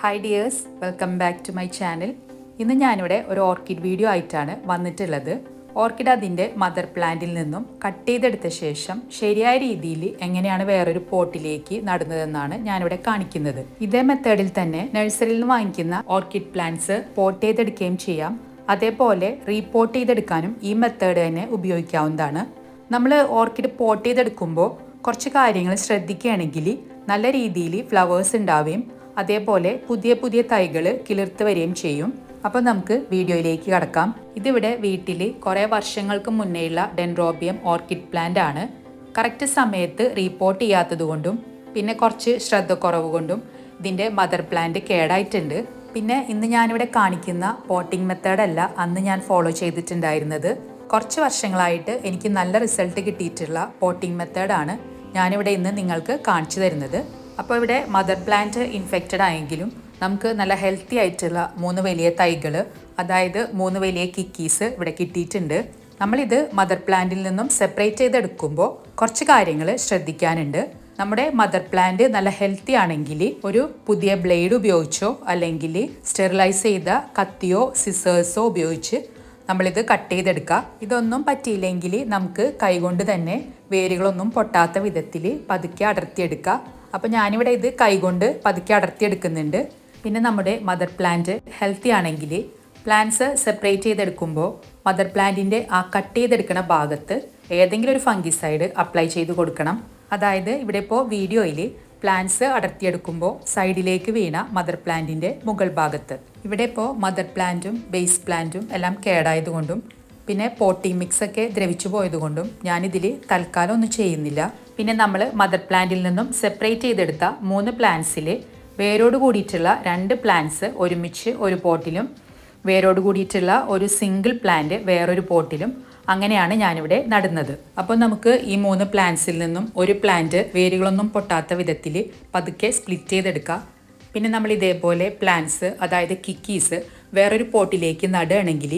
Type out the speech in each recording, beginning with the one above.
Hi dears welcome back to my channel ഇന്ന് ഞാനിവിടെ ഒരു ഓർക്കിഡ് വീഡിയോ ആയിട്ടാണ് വന്നിട്ടുള്ളത്. ഓർക്കിഡ് അതിന്റെ മദർ പ്ലാന്റിൽ നിന്നും കട്ട് ചെയ്തെടുത്ത ശേഷം ശരിയായ രീതിയിൽ എങ്ങനെയാണ് വേറൊരു പോട്ടിലേക്ക് നടുന്നതെന്നാണ് ഞാനിവിടെ കാണിക്കുന്നത്. ഇതേ മെത്തേഡിൽ തന്നെ നഴ്സറിയിൽ നിന്ന് വാങ്ങിക്കുന്ന ഓർക്കിഡ് പ്ലാന്റ്സ് പോട്ട് ചെയ്തെടുക്കുകയും ചെയ്യാം. അതേപോലെ റീപോർട്ട് ചെയ്തെടുക്കാനും ഈ മെത്തേഡ് തന്നെ ഉപയോഗിക്കാവുന്നതാണ്. നമ്മൾ ഓർക്കിഡ് പോട്ട് ചെയ്തെടുക്കുമ്പോൾ കുറച്ച് കാര്യങ്ങൾ ശ്രദ്ധിക്കുകയാണെങ്കിൽ നല്ല രീതിയിൽ ഫ്ലവേഴ്സ് ഉണ്ടാവുകയും അതേപോലെ പുതിയ പുതിയ തൈകൾ കിളിർത്ത് വരികയും ചെയ്യും. അപ്പോൾ നമുക്ക് വീഡിയോയിലേക്ക് കടക്കാം. ഇതിവിടെ വീട്ടിൽ കുറേ വർഷങ്ങൾക്ക് മുന്നേയുള്ള ഡെൻറോബിയം ഓർക്കിഡ് പ്ലാന്റ് ആണ്. കറക്റ്റ് സമയത്ത് റീപ്പോർട്ട് ചെയ്യാത്തതുകൊണ്ടും പിന്നെ കുറച്ച് ശ്രദ്ധക്കുറവ് കൊണ്ടും ഇതിന്റെ മദർ പ്ലാന്റ് കേടായിട്ടുണ്ട്. പിന്നെ ഇന്ന് ഞാനിവിടെ കാണിക്കുന്ന പോട്ടിംഗ് മെത്തേഡല്ല അന്ന് ഞാൻ ഫോളോ ചെയ്തിട്ടുണ്ടായിരുന്നത്. കുറച്ച് വർഷങ്ങളായിട്ട് എനിക്ക് നല്ല റിസൾട്ട് കിട്ടിയിട്ടുള്ള പോട്ടിംഗ് മെത്തേഡാണ് ഞാനിവിടെ ഇന്ന് നിങ്ങൾക്ക് കാണിച്ചു തരുന്നത്. അപ്പോൾ ഇവിടെ മദർ പ്ലാന്റ് ഇൻഫെക്റ്റഡ് ആയെങ്കിലും നമുക്ക് നല്ല ഹെൽത്തി ആയിട്ടുള്ള മൂന്ന് വലിയ തൈകൾ അതായത് മൂന്ന് വലിയ കിക്കീസ് ഇവിടെ കിട്ടിയിട്ടുണ്ട്. നമ്മളിത് മദർ പ്ലാന്റിൽ നിന്നും സെപ്പറേറ്റ് ചെയ്തെടുക്കുമ്പോൾ കുറച്ച് കാര്യങ്ങൾ ശ്രദ്ധിക്കാനുണ്ട്. നമ്മുടെ മദർ പ്ലാന്റ് നല്ല ഹെൽത്തി ആണെങ്കിൽ ഒരു പുതിയ ബ്ലേഡ് ഉപയോഗിച്ചോ അല്ലെങ്കിൽ സ്റ്റെറിലൈസ് ചെയ്ത കത്തിയോ സിസേഴ്സോ ഉപയോഗിച്ച് നമ്മളിത് കട്ട് ചെയ്തെടുക്കുക. ഇതൊന്നും പറ്റിയില്ലെങ്കിൽ നമുക്ക് കൈകൊണ്ട് തന്നെ വേരുകളൊന്നും പൊട്ടാത്ത വിധത്തിൽ പതുക്കെ അടർത്തിയെടുക്കുക. അപ്പോൾ ഞാനിവിടെ ഇത് കൈകൊണ്ട് പതുക്കെ അടർത്തിയെടുക്കുന്നുണ്ട്. പിന്നെ നമ്മുടെ മദർ പ്ലാന്റ് ഹെൽത്തി ആണെങ്കിൽ പ്ലാന്റ്സ് സെപ്പറേറ്റ് ചെയ്തെടുക്കുമ്പോൾ മദർ പ്ലാന്റിന്റെ ആ കട്ട് ചെയ്തെടുക്കുന്ന ഭാഗത്ത് ഏതെങ്കിലും ഒരു ഫംഗിസൈഡ് അപ്ലൈ ചെയ്ത് കൊടുക്കണം. അതായത് ഇവിടെ ഇപ്പോൾ വീഡിയോയിൽ പ്ലാന്റ്സ് അടർത്തിയെടുക്കുമ്പോൾ സൈഡിലേക്ക് വീണ മദർ പ്ലാന്റിന്റെ മുകൾ ഭാഗത്ത്. ഇവിടെ ഇപ്പോൾ മദർ പ്ലാന്റും ബേസ് പ്ലാന്റും എല്ലാം കേടായതുകൊണ്ടും പിന്നെ പോട്ടിംഗ് മിക്സ് ഒക്കെ ദ്രവിച്ചു പോയതുകൊണ്ടും ഞാനിതിൽ തൽക്കാലം ഒന്നും ചെയ്യുന്നില്ല. പിന്നെ നമ്മൾ മദർ പ്ലാന്റിൽ നിന്നും സെപ്പറേറ്റ് ചെയ്തെടുത്ത മൂന്ന് പ്ലാന്റ്സിൽ വേരോട് കൂടിയിട്ടുള്ള രണ്ട് പ്ലാന്റ്സ് ഒരുമിച്ച് ഒരു പോട്ടിലും വേരോട് കൂടിയിട്ടുള്ള ഒരു സിംഗിൾ പ്ലാന്റ് വേറൊരു പോട്ടിലും അങ്ങനെയാണ് ഞാനിവിടെ നടുന്നത്. അപ്പോൾ നമുക്ക് ഈ മൂന്ന് പ്ലാന്റ്സിൽ നിന്നും ഒരു പ്ലാന്റ് വേരുകളൊന്നും പൊട്ടാത്ത വിധത്തിൽ പതുക്കെ സ്പ്ലിറ്റ് ചെയ്തെടുക്കാം. പിന്നെ നമ്മൾ ഇതേപോലെ പ്ലാന്റ്സ് അതായത് കിക്കീസ് വേറൊരു പോട്ടിലേക്ക് നടുകയാണെങ്കിൽ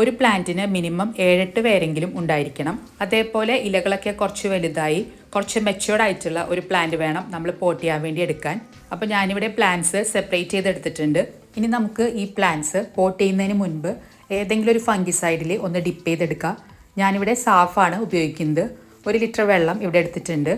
ഒരു പ്ലാന്റിന് മിനിമം ഏഴെട്ട് പേരെങ്കിലും ഉണ്ടായിരിക്കണം. അതേപോലെ ഇലകളൊക്കെ കുറച്ച് വലുതായി കുറച്ച് മെച്ചുവേർഡ് ആയിട്ടുള്ള ഒരു പ്ലാന്റ് വേണം നമ്മൾ പോട്ട് ചെയ്യാൻ വേണ്ടി എടുക്കാൻ. അപ്പോൾ ഞാനിവിടെ പ്ലാന്റ്സ് സെപ്പറേറ്റ് ചെയ്തെടുത്തിട്ടുണ്ട്. ഇനി നമുക്ക് ഈ പ്ലാന്റ്സ് പോട്ട് ചെയ്യുന്നതിന് മുൻപ് ഏതെങ്കിലും ഒരു ഫംഗിസൈഡിൽ ഒന്ന് ഡിപ്പ് ചെയ്തെടുക്കുക ഞാനിവിടെ സാഫാണ് ഉപയോഗിക്കുന്നത്. ഒരു ലിറ്റർ വെള്ളം ഇവിടെ എടുത്തിട്ടുണ്ട്.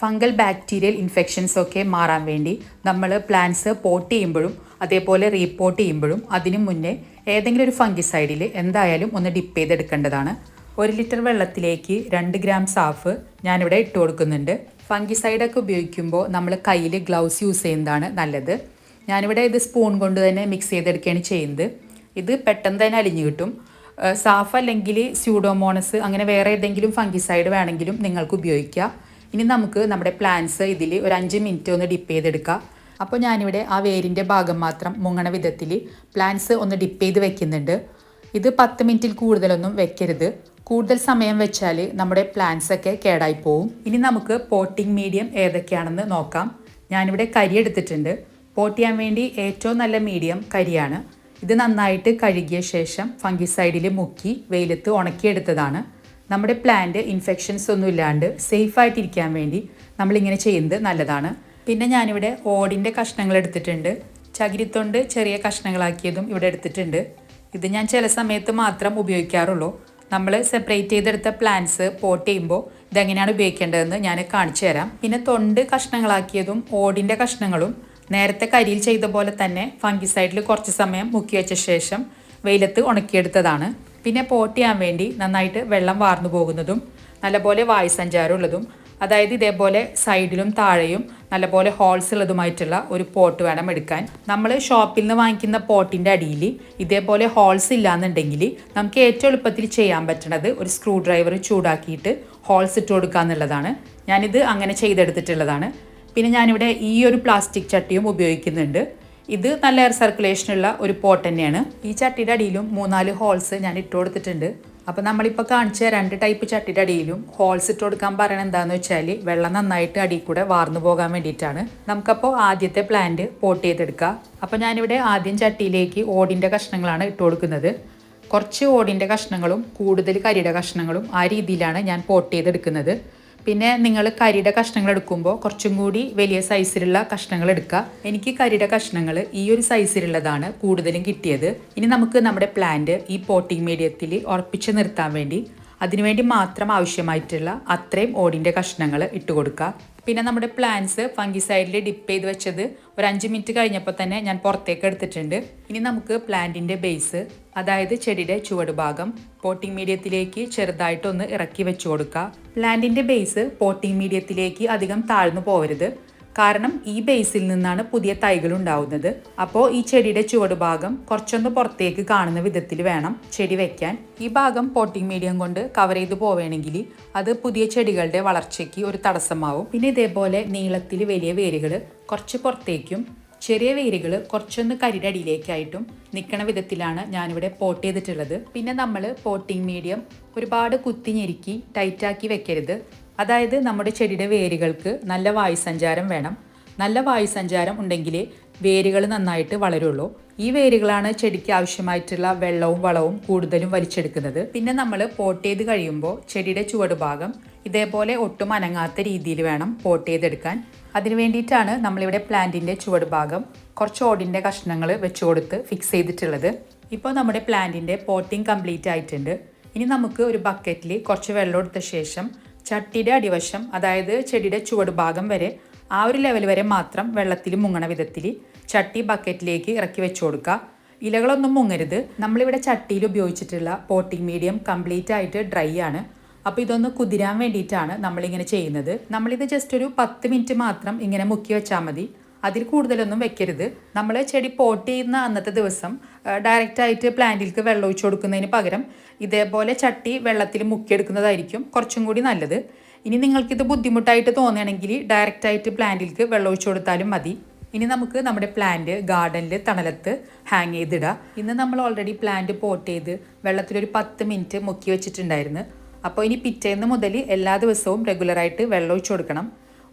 ഫംഗൽ ബാക്ടീരിയൽ ഇൻഫെക്ഷൻസ് ഒക്കെ മാറാൻ വേണ്ടി നമ്മൾ പ്ലാന്റ്സ് പോട്ട് ചെയ്യുമ്പോഴും അതേപോലെ റീപോട്ട് ചെയ്യുമ്പോഴും അതിനു മുന്നേ ഏതെങ്കിലും ഒരു ഫംഗിസൈഡിൽ എന്തായാലും ഒന്ന് ഡിപ്പ് ചെയ്തെടുക്കേണ്ടതാണ്. ഒരു ലിറ്റർ വെള്ളത്തിലേക്ക് രണ്ട് ഗ്രാം സാഫ് ഞാനിവിടെ ഇട്ട് കൊടുക്കുന്നുണ്ട്. ഫംഗിസൈഡൊക്കെ ഉപയോഗിക്കുമ്പോൾ നമ്മൾ കയ്യിൽ ഗ്ലൗസ് യൂസ് ചെയ്യുന്നതാണ് നല്ലത്. ഞാനിവിടെ ഇത് സ്പൂൺ കൊണ്ട് തന്നെ മിക്സ് ചെയ്തെടുക്കുകയാണ് ചെയ്യുന്നത്. ഇത് പെട്ടെന്ന് തന്നെ അലിഞ്ഞു കിട്ടും. സാഫ് അല്ലെങ്കിൽ സ്യൂഡോമോണസ് അങ്ങനെ വേറെ ഏതെങ്കിലും ഫംഗിസൈഡ് വേണമെങ്കിലും നിങ്ങൾക്ക് ഉപയോഗിക്കാം. ഇനി നമുക്ക് നമ്മുടെ പ്ലാന്റ്സ് ഇതിൽ ഒരു അഞ്ച് മിനിറ്റ് ഒന്ന് ഡിപ്പ് ചെയ്തെടുക്കാം. അപ്പോൾ ഞാനിവിടെ ആ വേരിന്റെ ഭാഗം മാത്രം മുങ്ങണ വിധത്തിൽ പ്ലാന്റ്സ് ഒന്ന് ഡിപ്പ് ചെയ്ത് വെക്കുന്നുണ്ട്. ഇത് പത്ത് മിനിറ്റിൽ കൂടുതലൊന്നും വെക്കരുത്. കൂടുതൽ സമയം വെച്ചാൽ നമ്മുടെ പ്ലാന്റ്സ് ഒക്കെ കേടായി പോവും. ഇനി നമുക്ക് പോട്ടിംഗ് മീഡിയം ഏതൊക്കെയാണെന്ന് നോക്കാം. ഞാനിവിടെ കരി എടുത്തിട്ടുണ്ട്. പോട്ട് ചെയ്യാൻ വേണ്ടി ഏറ്റവും നല്ല മീഡിയം കരിയാണ്. ഇത് നന്നായിട്ട് കഴുകിയ ശേഷം ഫംഗിസൈഡിൽ മുക്കി വെയിലത്ത് ഉണക്കിയെടുത്തതാണ്. നമ്മുടെ പ്ലാന്റ് ഇൻഫെക്ഷൻസ് ഒന്നും ഇല്ലാണ്ട് സേഫായിട്ടിരിക്കാൻ വേണ്ടി നമ്മളിങ്ങനെ ചെയ്യുന്നത് നല്ലതാണ്. പിന്നെ ഞാനിവിടെ ഓടിന്റെ കഷ്ണങ്ങൾ എടുത്തിട്ടുണ്ട്. ചകിരിത്തൊണ്ട് ചെറിയ കഷ്ണങ്ങളാക്കിയതും ഇവിടെ എടുത്തിട്ടുണ്ട്. ഇത് ഞാൻ ചില സമയത്ത് മാത്രം ഉപയോഗിക്കാറുള്ളൂ. നമ്മൾ സെപ്പറേറ്റ് ചെയ്തെടുത്ത പ്ലാന്റ്സ് പോട്ട് ചെയ്യുമ്പോൾ ഇതെങ്ങനെയാണ് ഉപയോഗിക്കേണ്ടതെന്ന് ഞാൻ കാണിച്ചു തരാം. പിന്നെ തൊണ്ട് കഷ്ണങ്ങളാക്കിയതും ഓടിന്റെ കഷ്ണങ്ങളും നേരത്തെ കരിയിൽ ചെയ്ത പോലെ തന്നെ ഫംഗിസൈഡിൽ കുറച്ച് സമയം മുക്കി വെച്ച ശേഷം വെയിലത്ത് ഉണക്കിയെടുത്തതാണ്. പിന്നെ പോട്ട് ചെയ്യാൻ വേണ്ടി നന്നായിട്ട് വെള്ളം വാർന്നു പോകുന്നതും നല്ലപോലെ വായു സഞ്ചാരമുള്ളതും അതായത് ഇതേപോലെ സൈഡിലും താഴെയും നല്ലപോലെ ഹോൾസ് ഉള്ളതുമായിട്ടുള്ള ഒരു പോട്ട് വേണം എടുക്കാൻ. നമ്മൾ ഷോപ്പിൽ നിന്ന് വാങ്ങിക്കുന്ന പോട്ടിന്റെ അടിയിൽ ഇതേപോലെ ഹോൾസ് ഇല്ലാന്നുണ്ടെങ്കിൽ നമുക്ക് ഏറ്റവും എളുപ്പത്തിൽ ചെയ്യാൻ പറ്റണത് ഒരു സ്ക്രൂ ഡ്രൈവർ ചൂടാക്കിയിട്ട് ഹോൾസ് ഇട്ട് കൊടുക്കുക എന്നുള്ളതാണ്. ഞാനിത് അങ്ങനെ ചെയ്തെടുത്തിട്ടുള്ളതാണ്. പിന്നെ ഞാനിവിടെ ഈ ഒരു പ്ലാസ്റ്റിക് ചട്ടിയും ഉപയോഗിക്കുന്നുണ്ട്. ഇത് നല്ല എയർ സർക്കുലേഷനുള്ള ഒരു പോട്ട് തന്നെയാണ്. ഈ ചട്ടിയുടെ അടിയിലും മൂന്നാൽ ഹോൾസ് ഞാൻ ഇട്ട് കൊടുത്തിട്ടുണ്ട്. അപ്പോൾ നമ്മളിപ്പോൾ കാണിച്ച രണ്ട് ടൈപ്പ് ചട്ടിയുടെ അടിയിലും ഹോൾസ് ഇട്ട് കൊടുക്കാൻ പറയണത് എന്താണെന്ന് വെച്ചാൽ വെള്ളം നന്നായിട്ട് അടിയിൽ കൂടെ വാർന്നു പോകാൻ വേണ്ടിയിട്ടാണ്. നമുക്കപ്പോൾ ആദ്യത്തെ പ്ലാന്റ് പോട്ട് ചെയ്തെടുക്കുക അപ്പോൾ ഞാനിവിടെ ആദ്യം ചട്ടിയിലേക്ക് ഓടിന്റെ കഷ്ണങ്ങളാണ് ഇട്ട് കൊടുക്കുന്നത്. കുറച്ച് ഓടിന്റെ കഷ്ണങ്ങളും കൂടുതൽ കരിയുടെ കഷ്ണങ്ങളും ആ രീതിയിലാണ് ഞാൻ പോട്ട് ചെയ്തെടുക്കുന്നത്. പിന്നെ നിങ്ങൾ കരിയുടെ കഷ്ണങ്ങൾ എടുക്കുമ്പോൾ കുറച്ചും കൂടി വലിയ സൈസിലുള്ള കഷ്ണങ്ങൾ എടുക്കുക. എനിക്ക് കരിയുടെ കഷ്ണങ്ങൾ ഈ ഒരു സൈസിലുള്ളതാണ് കൂടുതലും കിട്ടിയത്. ഇനി നമുക്ക് നമ്മുടെ പ്ലാന്റ് ഈ പോട്ടിംഗ് മീഡിയത്തിൽ ഉറപ്പിച്ച് നിർത്താൻ വേണ്ടി അതിനുവേണ്ടി മാത്രം ആവശ്യമായിട്ടുള്ള അത്രയും ഓടിന്റെ കഷ്ണങ്ങൾ ഇട്ട് കൊടുക്കുക. പിന്നെ നമ്മുടെ പ്ലാന്റ്സ് ഫംഗിസൈഡിൽ ഡിപ്പ് ചെയ്ത് വെച്ചത് ഒരു അഞ്ച് മിനിറ്റ് കഴിഞ്ഞപ്പോൾ തന്നെ ഞാൻ പുറത്തേക്ക് എടുത്തിട്ടുണ്ട്. ഇനി നമുക്ക് പ്ലാന്റിന്റെ ബേസ് അതായത് ചെടിയുടെ ചുവടുഭാഗം പോട്ടിംഗ് മീഡിയത്തിലേക്ക് ചെറുതായിട്ടൊന്ന് ഇറക്കി വെച്ചു കൊടുക്കുക. പ്ലാന്റിന്റെ ബേസ് പോട്ടിംഗ് മീഡിയത്തിലേക്ക് അധികം താഴ്ന്നു പോവരുത്. കാരണം ഈ ബേസിൽ നിന്നാണ് പുതിയ തൈകൾ ഉണ്ടാവുന്നത്. അപ്പോൾ ഈ ചെടിയുടെ ചുവടുഭാഗം കുറച്ചൊന്ന് പുറത്തേക്ക് കാണുന്ന വിധത്തിൽ വേണം ചെടി വെക്കാൻ. ഈ ഭാഗം പോട്ടിംഗ് മീഡിയം കൊണ്ട് കവർ ചെയ്ത് പോവുകയാണെങ്കിൽ അത് പുതിയ ചെടികളുടെ വളർച്ചയ്ക്ക് ഒരു തടസ്സമാവും. പിന്നെ ഇതേപോലെ നീളത്തിൽ വലിയ വേരുകൾ കുറച്ച് പുറത്തേക്കും ചെറിയ വേരുകൾ കുറച്ചൊന്ന് കരിയുടെ അടിയിലേക്കായിട്ടും നിൽക്കണ വിധത്തിലാണ് ഞാനിവിടെ പോട്ട് ചെയ്തിട്ടുള്ളത്. പിന്നെ നമ്മൾ പോട്ടിംഗ് മീഡിയം ഒരുപാട് കുത്തി ഞെരുക്കി ടൈറ്റാക്കി വെക്കരുത്. അതായത് നമ്മുടെ ചെടിയുടെ വേരുകൾക്ക് നല്ല വായുസഞ്ചാരം വേണം. നല്ല വായുസഞ്ചാരം ഉണ്ടെങ്കിലേ വേരുകൾ നന്നായിട്ട് വളരുള്ളൂ. ഈ വേരുകളാണ് ചെടിക്ക് ആവശ്യമായിട്ടുള്ള വെള്ളവും വളവും കൂടുതലും വലിച്ചെടുക്കുന്നത്. പിന്നെ നമ്മൾ പോട്ട് ചെയ്ത് കഴിയുമ്പോൾ ചെടിയുടെ ചുവടുഭാഗം ഇതേപോലെ ഒട്ടും അനങ്ങാത്ത രീതിയിൽ വേണം പോട്ട് ചെയ്തെടുക്കാൻ. അതിനു വേണ്ടിയിട്ടാണ് നമ്മളിവിടെ പ്ലാന്റിന്റെ ചുവട് ഭാഗം കുറച്ച് ഓടിന്റെ കഷ്ണങ്ങൾ വെച്ച് കൊടുത്ത് ഫിക്സ് ചെയ്തിട്ടുള്ളത്. ഇപ്പോൾ നമ്മുടെ പ്ലാന്റിന്റെ പോട്ടിങ് കംപ്ലീറ്റ് ആയിട്ടുണ്ട്. ഇനി നമുക്ക് ഒരു ബക്കറ്റിൽ കുറച്ച് വെള്ളം എടുത്ത ശേഷം ചട്ടിയുടെ അടിവശം അതായത് ചെടിയുടെ ചുവട് ഭാഗം വരെ ആ ഒരു ലെവൽ വരെ മാത്രം വെള്ളത്തിൽ മുങ്ങണ വിധത്തിൽ ചട്ടി ബക്കറ്റിലേക്ക് ഇറക്കി വെച്ച് കൊടുക്കുക. ഇലകളൊന്നും മുങ്ങരുത്. നമ്മളിവിടെ ചട്ടിയിൽ ഉപയോഗിച്ചിട്ടുള്ള പോട്ടിംഗ് മീഡിയം കംപ്ലീറ്റ് ആയിട്ട് ഡ്രൈ ആണ്. അപ്പോൾ ഇതൊന്ന് കുതിരാൻ വേണ്ടിയിട്ടാണ് നമ്മളിങ്ങനെ ചെയ്യുന്നത്. നമ്മളിത് ജസ്റ്റ് ഒരു പത്ത് മിനിറ്റ് മാത്രം ഇങ്ങനെ മുക്കി വെച്ചാൽ മതി. അതിൽ കൂടുതലൊന്നും വെക്കരുത്. നമ്മൾ ചെടി പോട്ട് ചെയ്യുന്ന അന്നത്തെ ദിവസം ഡയറക്റ്റായിട്ട് പ്ലാന്റിലേക്ക് വെള്ളം ഒഴിച്ചു കൊടുക്കുന്നതിന് പകരം ഇതേപോലെ ചട്ടി വെള്ളത്തിൽ മുക്കിയെടുക്കുന്നതായിരിക്കും കുറച്ചും കൂടി നല്ലത്. ഇനി നിങ്ങൾക്കിത് ബുദ്ധിമുട്ടായിട്ട് തോന്നുകയാണെങ്കിൽ ഡയറക്റ്റായിട്ട് പ്ലാന്റിലേക്ക് വെള്ളം ഒഴിച്ചു കൊടുത്താലും മതി. ഇനി നമുക്ക് നമ്മുടെ പ്ലാന്റ് ഗാർഡനിൽ തണലത്ത് ഹാങ് ചെയ്തിടാം. ഇന്ന് നമ്മൾ ഓൾറെഡി പ്ലാന്റ് പോട്ട് ചെയ്ത് വെള്ളത്തിലൊരു പത്ത് മിനിറ്റ് മുക്കി വെച്ചിട്ടുണ്ടായിരുന്നു. അപ്പോൾ ഇനി പിറ്റേന്ന് മുതൽ എല്ലാ ദിവസവും റെഗുലറായിട്ട് വെള്ളം ഒഴിച്ചു കൊടുക്കണം.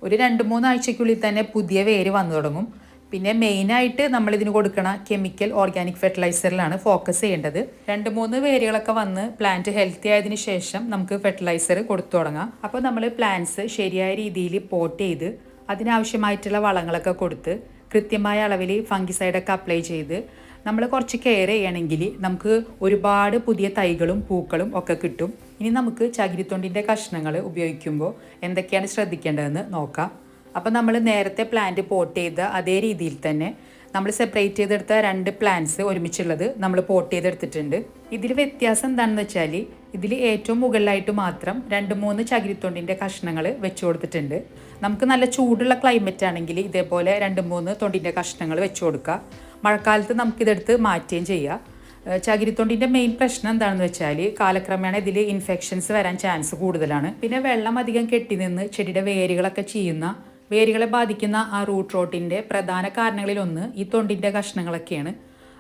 ഒരു രണ്ട് മൂന്ന് ആഴ്ചയ്ക്കുള്ളിൽ തന്നെ പുതിയ വേര് വന്നു തുടങ്ങും. പിന്നെ മെയിനായിട്ട് നമ്മളിതിന് കൊടുക്കണ കെമിക്കൽ ഓർഗാനിക് ഫെർട്ടിലൈസറിലാണ് ഫോക്കസ് ചെയ്യേണ്ടത്. രണ്ട് മൂന്ന് വേരുകളൊക്കെ വന്ന് പ്ലാന്റ് ഹെൽത്തി ആയതിനു ശേഷം നമുക്ക് ഫെർട്ടിലൈസർ കൊടുത്തു തുടങ്ങാം. അപ്പോൾ നമ്മൾ പ്ലാന്റ്സ് ശരിയായ രീതിയിൽ പോട്ട് ചെയ്ത് അതിനാവശ്യമായിട്ടുള്ള വളങ്ങളൊക്കെ കൊടുത്ത് കൃത്യമായ അളവിൽ ഫംഗിസൈഡൊക്കെ അപ്ലൈ ചെയ്ത് നമ്മൾ കുറച്ച് കെയർ ചെയ്യണമെങ്കിൽ നമുക്ക് ഒരുപാട് പുതിയ തൈകളും പൂക്കളും ഒക്കെ കിട്ടും. ഇനി നമുക്ക് ചകിരിത്തൊണ്ടിന്റെ കഷ്ണങ്ങൾ ഉപയോഗിക്കുമ്പോൾ എന്തൊക്കെയാണ് ശ്രദ്ധിക്കേണ്ടതെന്ന് നോക്കാം. അപ്പോൾ നമ്മൾ നേരത്തെ പ്ലാന്റ് പോട്ട് ചെയ്ത അതേ രീതിയിൽ തന്നെ നമ്മൾ സെപ്പറേറ്റ് ചെയ്തെടുത്ത രണ്ട് പ്ലാന്റ്സ് ഒരുമിച്ചുള്ളത് നമ്മൾ പോട്ട് ചെയ്തെടുത്തിട്ടുണ്ട്. ഇതിൽ വ്യത്യാസം എന്താണെന്ന് വെച്ചാൽ ഇതിൽ ഏറ്റവും മുകളിലായിട്ട് മാത്രം രണ്ട് മൂന്ന് ചകിരിത്തൊണ്ടിന്റെ കഷ്ണങ്ങൾ വെച്ചു കൊടുത്തിട്ടുണ്ട്. നമുക്ക് നല്ല ചൂടുള്ള ക്ലൈമറ്റ് ആണെങ്കിൽ ഇതേപോലെ രണ്ട് മൂന്ന് തൊണ്ടിന്റെ കഷ്ണങ്ങൾ വെച്ചു കൊടുക്കുക. മഴക്കാലത്ത് നമുക്കിതെടുത്ത് മാറ്റുകയും ചെയ്യുക ചകിരിത്തൊണ്ടിന്റെ മെയിൻ പ്രശ്നം എന്താണെന്ന് വെച്ചാൽ കാലക്രമേണ ഇതിൽ ഇൻഫെക്ഷൻസ് വരാൻ ചാൻസ് കൂടുതലാണ്. പിന്നെ വെള്ളം അധികം കെട്ടി നിന്ന് ചെടിയുടെ വേരുകളൊക്കെ ചെയ്യുന്ന വേരുകളെ ബാധിക്കുന്ന ആ റൂട്ട് റോട്ടിന്റെ പ്രധാന കാരണങ്ങളിലൊന്ന് ഈ തൊണ്ടിന്റെ കഷ്ണങ്ങളൊക്കെയാണ്.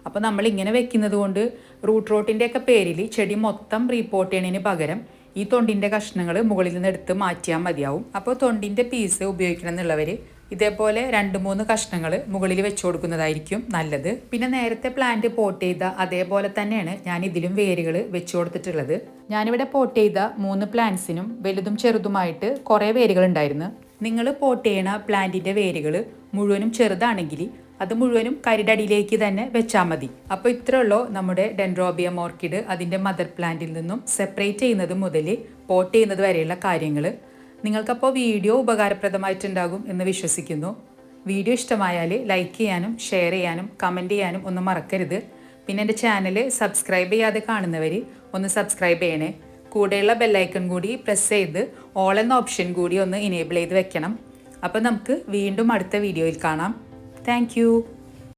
അപ്പോൾ നമ്മൾ ഇങ്ങനെ വെക്കുന്നത് കൊണ്ട് റൂട്ട് റോട്ടിന്റെ ഒക്കെ പേരിൽ ചെടി മൊത്തം റീപ്പോർട്ട് ചെയ്യണതിന് പകരം ഈ തൊണ്ടിന്റെ കഷ്ണങ്ങൾ മുകളിൽ നിന്ന് എടുത്ത് മാറ്റിയാൽ മതിയാവും. അപ്പോൾ തൊണ്ടിന്റെ പീസ് ഉപയോഗിക്കണം എന്നുള്ളവർ ഇതേപോലെ രണ്ട് മൂന്ന് കഷ്ണങ്ങൾ മുകളിൽ വെച്ച് കൊടുക്കുന്നതായിരിക്കും നല്ലത്. പിന്നെ നേരത്തെ പ്ലാന്റ് പോട്ട് ചെയ്ത അതേപോലെ തന്നെയാണ് ഞാൻ ഇതിലും വേരുകൾ വെച്ച് കൊടുത്തിട്ടുള്ളത്. ഞാനിവിടെ പോട്ട് ചെയ്ത മൂന്ന് പ്ലാന്റ്സിനും വലുതും ചെറുതുമായിട്ട് കുറേ വേരുകൾ ഉണ്ടായിരുന്നു. നിങ്ങൾ പോട്ട് ചെയ്യണ പ്ലാന്റിന്റെ വേരുകൾ മുഴുവനും ചെറുതാണെങ്കിൽ അത് മുഴുവനും കരിടടിയിലേക്ക് തന്നെ വെച്ചാൽ മതി. അപ്പോൾ ഇത്രേ ഉള്ളൂ നമ്മുടെ ഡെൻഡ്രോബിയം ഓർക്കിഡ് അതിന്റെ മദർ പ്ലാന്റിൽ നിന്നും സെപ്പറേറ്റ് ചെയ്യുന്നത് മുതൽ പോട്ട് ചെയ്യുന്നത് വരെയുള്ള കാര്യങ്ങൾ. നിങ്ങൾക്കപ്പോൾ വീഡിയോ ഉപകാരപ്രദമായിട്ടുണ്ടാകും എന്ന് വിശ്വസിക്കുന്നു. വീഡിയോ ഇഷ്ടമായാൽ ലൈക്ക് ചെയ്യാനും ഷെയർ ചെയ്യാനും കമന്റ് ചെയ്യാനും ഒന്നും മറക്കരുത്. പിന്നെ എന്റെ ചാനൽ സബ്സ്ക്രൈബ് ചെയ്യാതെ കാണുന്നവർ ഒന്ന് സബ്സ്ക്രൈബ് ചെയ്യണേ. കൂടെയുള്ള ബെല്ലൈക്കൺ കൂടി പ്രസ് ചെയ്ത് ഓൾ എന്ന ഓപ്ഷൻ കൂടി ഒന്ന് ഇനേബിൾ ചെയ്ത് വെക്കണം. അപ്പോൾ നമുക്ക് വീണ്ടും അടുത്ത വീഡിയോയിൽ കാണാം. താങ്ക്